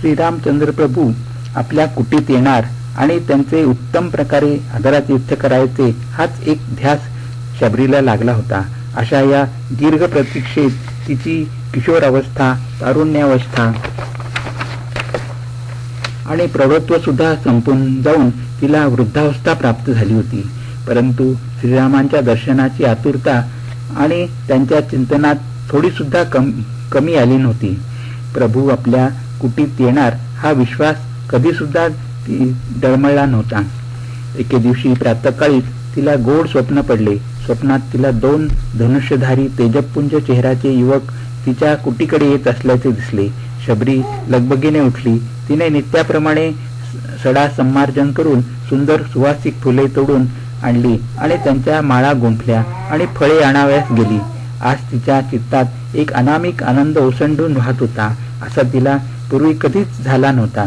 श्रीरामचंद्र प्रभू आपल्या कुटीत येणार आणि त्यांचे उत्तम प्रकारे आदरातिथ्य करायचे हाच एक ध्यास शबरीला लागला होता. अशा या दीर्घ प्रतीक्षेत तिची किशोरावस्था तारुण्यावस्था आणि प्रौढत्व सुद्धा संपून जाऊन तिला वृद्धावस्था प्राप्त झाली होती. परंतु श्रीरामांच्या दर्शनाची आतुरता आणि त्यांच्या चिंतनात थोडी सुद्धा कम कमी आली नव्हती. प्रभू आपल्या कुटीत येणार हा विश्वास कधी सुद्धा ती डळमळला नव्हता. एके दिवशी प्रातकाळीच तिला गोड स्वप्न पडले. स्वप्नात तिला दोन धनुष्यधारी तेजपुंज चेहऱ्याचे युवक तिच्या कुटीकडे येत असल्याचे दिसले. शबरी लगबगीने उठली. तिने नित्याप्रमाणे सडा संमार्जन करून सुंदर सुवासिक फुले तोडून आणली आणि त्यांच्या माळा गुंफल्या आणि फळे आणाव्यास गेली. आज तिच्या चित्तात एक अनामिक आनंद ओसंडून वाहत होता. असा तिला पूर्वी कधीच झाला नव्हता.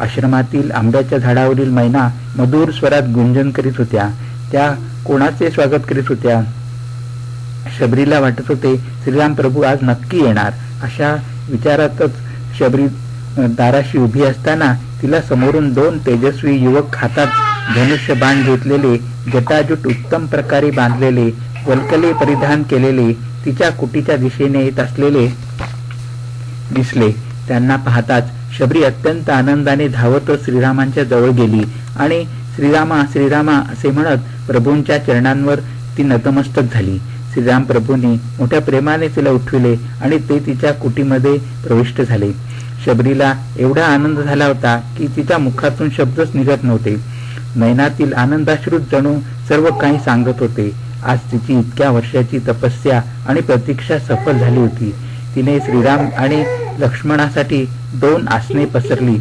आश्रमातील आंब्याच्या झाडावरील मैना मधुर स्वरात गुंजन करीत होत्या. त्या कोणाचे स्वागत करीत होत्या? शबरीला वाटत होते श्रीराम प्रभू आज नक्की येणार. अशा विचारातच शबरी दाराशी उभी असताना तिला समोरून दोन तेजस्वी युवक हातात धनुष्य बाण घेतलेले जटाजूट उत्तम प्रकारे बांधलेले वलकले परिधान केलेले तिच्या कुटीच्या दिशेने येत असलेले दिसले. त्यांना पाहताच शबरी अत्यंत आनंदाने धावत श्रीरामांच्या जवळ गेली. आणि श्रीरामा श्रीरामा असे म्हणत प्रभूंच्या चरणांवर ती नतमस्तक झाली. श्रीराम प्रभूंनी मोठ्या प्रेमाने तिला उठविले आणि ते तिच्या कुटीमध्ये प्रविष्ट झाले. शबरीला एवढा आनंद झाला होता की तिच्या मुखातून शब्दच निघत नव्हते. नयनातील आनंदाश्रुत जणू सर्व काही सांगत होते. आज तिची इतक्या वर्षाची तपस्या आणि प्रतीक्षा सफल झाली होती. तिने श्रीराम आणि लक्ष्मणासाठी दोन आसने पसरली.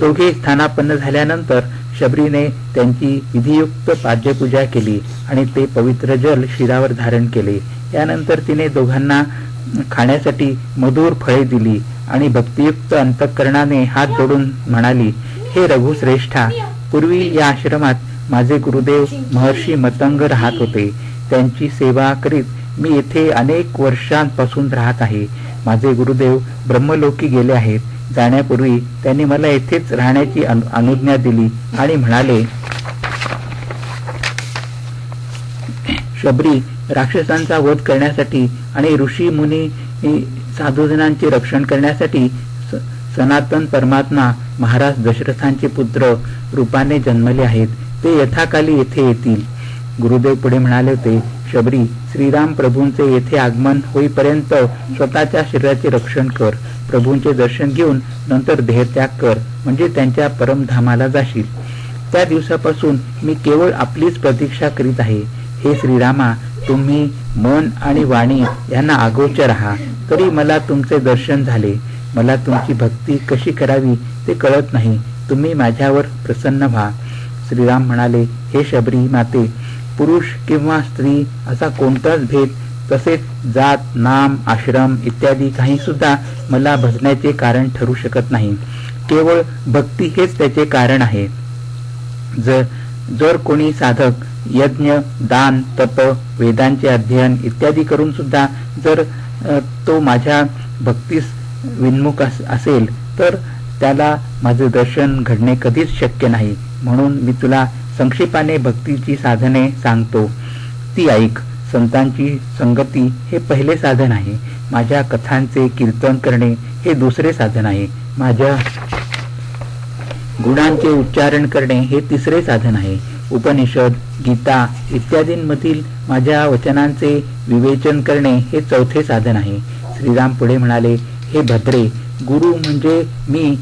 दोघे स्थानापन्न झाल्यानंतर शबरीने त्यांची विधियुक्त पाद्यपूजा केली आणि ते पवित्र जल शिरावर धारण केले. यानंतर तिने दोघांना खाण्यासाठी मधुर फळे दिली आणि भक्तियुक्त अंतःकरणाने हात जोडून म्हणाली हे रघुश्रेष्ठा पूर्वी या आश्रमात माझे गुरुदेव महर्षी मतंग राहत होते. त्यांची सेवा करीत मी येथे अनेक वर्षांपासून राहत आहे. माझे गुरुदेव ब्रह्मलोकी गेले आहेत. जाण्यापूर्वी त्यांनी मला येथेच राहण्याची अनुज्ञा दिली आणि म्हणाले शबरी राक्षसांचा वध करण्यासाठी आणि ऋषी मुनी साधूजनांचे रक्षण करण्यासाठी सनातन परमात्मा महाराज दशरथांचे पुत्र रूपाने जन्मले आहेत. ते यथाकाली येथे येतील. गुरुदेव पुढे म्हणाले होते शबरी श्रीराम प्रभूंचे येथे आगमन होईपर्यंत स्वतःच्या शरीराचे रक्षण कर. प्रभूंचे दर्शन घेऊन नंतर देहत्याग कर म्हणजे त्यांच्या परमधामाला जाशील. त्या दिवसापासून मी केवळ आपलीच प्रतीक्षा करीत आहे. हे श्रीरामा तुम्ही मन आणि वाणी यांना आगोचर आहात तरी मला तुमचे दर्शन झाले. मला तुमची भक्ती कशी करावी ते कळत नाही. तुम्ही माझ्यावर प्रसन्न व्हा. श्रीराम म्हणाले हे शबरी माते पुरुष किंवा स्त्री असा कोणताच भेद तसेच जात नाम आश्रम इत्यादी काही सुद्धा मला भजण्याचे कारण ठरू शकत नाही. केवळ भक्ती हेच त्याचे कारण आहे. जर जर कोणी साधक यज्ञ दान तप वेदांचे अध्ययन इत्यादी करून सुद्धा जर तो माझ्या भक्तीस विन्मुख असेल तर त्याला माझे दर्शन घडणे कधीच शक्य नाही. म्हणून मी तुला संक्षेपाने भक्तीची साधने सांगतो. ती ऐक संतांची संगती हे पहिले साधन आहे. माझ्या कथांचे कीर्तन करणे हे दुसरे साधन आहे. माझ्या गुणांचे उच्चारण करणे हे तिसरे साधन आहे. उपनिषद गीता इत्यादींमधील माझ्या वचनांचे विवेचन करणे हे चौथे साधन आहे. श्रीराम पुढे म्हणाले हे भद्रे गुरु म्हणजे मी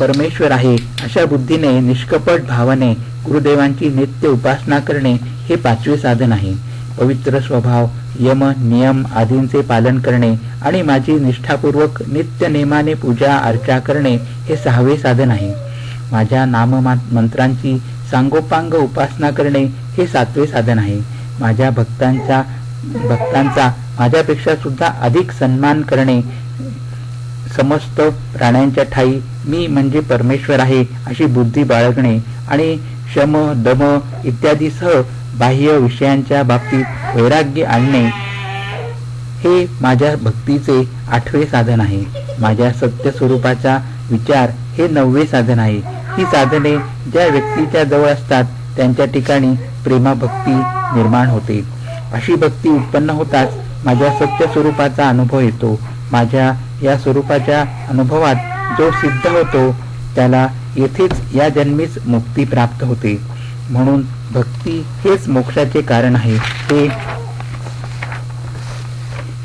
परमेश्वर आहे अशा बुद्धीने निष्कपट भावाने गुरुदेवांची नित्य उपासना करणे हे पाचवे साधन आहे. पवित्र स्वभाव यम नियम आदींचे पालन करणे आणि माझी निष्ठापूर्वक नित्य नेमाने पूजा अर्चा करणे हे सहावे साधन आहे. माझ्या नाम मंत्रांची सांगोपांग उपासना करणे हे सातवे साधन आहे. माझ्या भक्तांचा भक्तांचा माझ्यापेक्षा सुद्धा अधिक सन्मान करणे समस्त प्राण्यांच्या ठाई मी म्हणजे परमेश्वर आहे अशी बुद्धी बाळगणे आणि शम दम इत्यादीसह बाह्य विषयांच्या बाबतीत वैराग्य आणणे हे माझ्या भक्तीचे आठवे साधन आहे. माझ्या सत्य स्वरूपाचा विचार हे नववे साधन आहे. ही साधने ज्या व्यक्तीच्या जवळ असतात त्यांच्या ठिकाणी प्रेमाभक्ती निर्माण होते. अशी भक्ती उत्पन्न होताच माझ्या सत्य स्वरूपाचा अनुभव येतो. माझ्या या स्वरूपाच्या अनुभवात जो सिद्ध होतो त्याला येथेच या जन्मीच मुक्ती प्राप्त होते. म्हणून भक्ती हेच मोक्षाचे कारण आहे. ते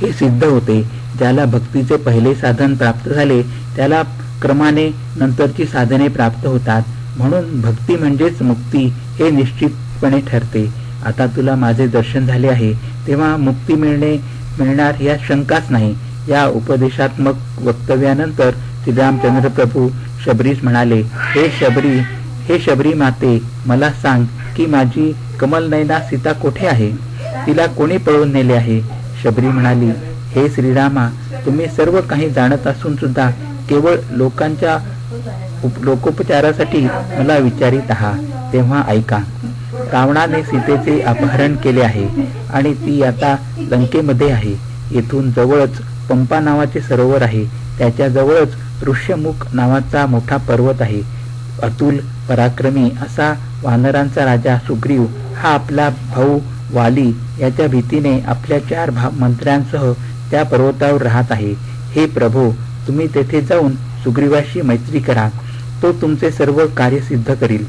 हे सिद्ध होते. ज्याला भक्तीचे पहिले साधन प्राप्त झाले त्याला क्रमाने नंतरची साधने प्राप्त होतात. म्हणून भक्ती म्हणजेच मुक्ती हे निश्चितपणे ठरते. आता तुला माझे दर्शन झाले आहे. तेव्हा मुक्ती मिळणे मिळणार या शंकाच नाही. या उपदेशात्मक वक्तव्यानंतर श्रीरामचंद्र प्रभू शबरीस म्हणाले हे शबरी हे शबरी माते मला सांग की माझी कमलनयना सीता कोठे आहे? तिला कोणी पळवून नेले आहे? शबरी म्हणाली हे श्रीरामा तुम्ही सर्व काही जाणत असून सुद्धा केवळ लोकांच्या उप- लोकोपचारासाठी मला विचारित आहात तेव्हा ऐका. रावणाने सीतेचे अपहरण केले आहे आणि ती आता लंकेमध्ये आहे. येथून जवळच पंपा नावाचे सरोवर आहे. त्याच्या जवळच ऋष्यमुख नावाचा मोठा पर्वत आहे. अतुल पराक्रमी असा वानरांचा राजा सुग्रीव हा आपला भाऊ वाली याच्या भीतीने आपल्या चार भा मंत्र्यांसह त्या पर्वतावर राहत आहे. हे प्रभो तुम्ही तेथे जाऊन सुग्रीवाशी मैत्री करा. तो तुमचे सर्व कार्य सिद्ध करील.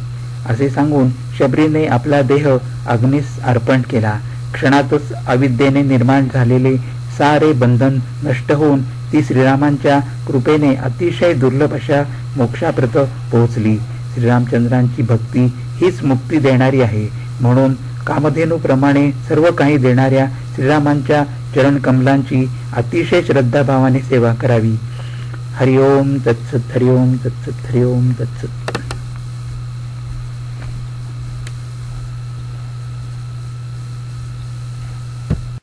असे सांगून शबरीने आपला देह अग्नीस अर्पण केला. क्षणातच अविद्येने निर्माण झालेले सारे बंधन नष्ट होऊन ती श्रीरामांच्या कृपेने अतिशय दुर्लभ अशा मोक्षाप्रत पोहोचली. श्रीरामचंद्रांची भक्ती हीच मुक्ती देणारी आहे. म्हणून कामधेनूप्रमाणे सर्व काही देणाऱ्या श्रीरामांच्या चरण कमलांची अतिशय श्रद्धाभावाने सेवा करावी. हरिओम तत्सत हरिओम तत्सत हरिओम तत्सत.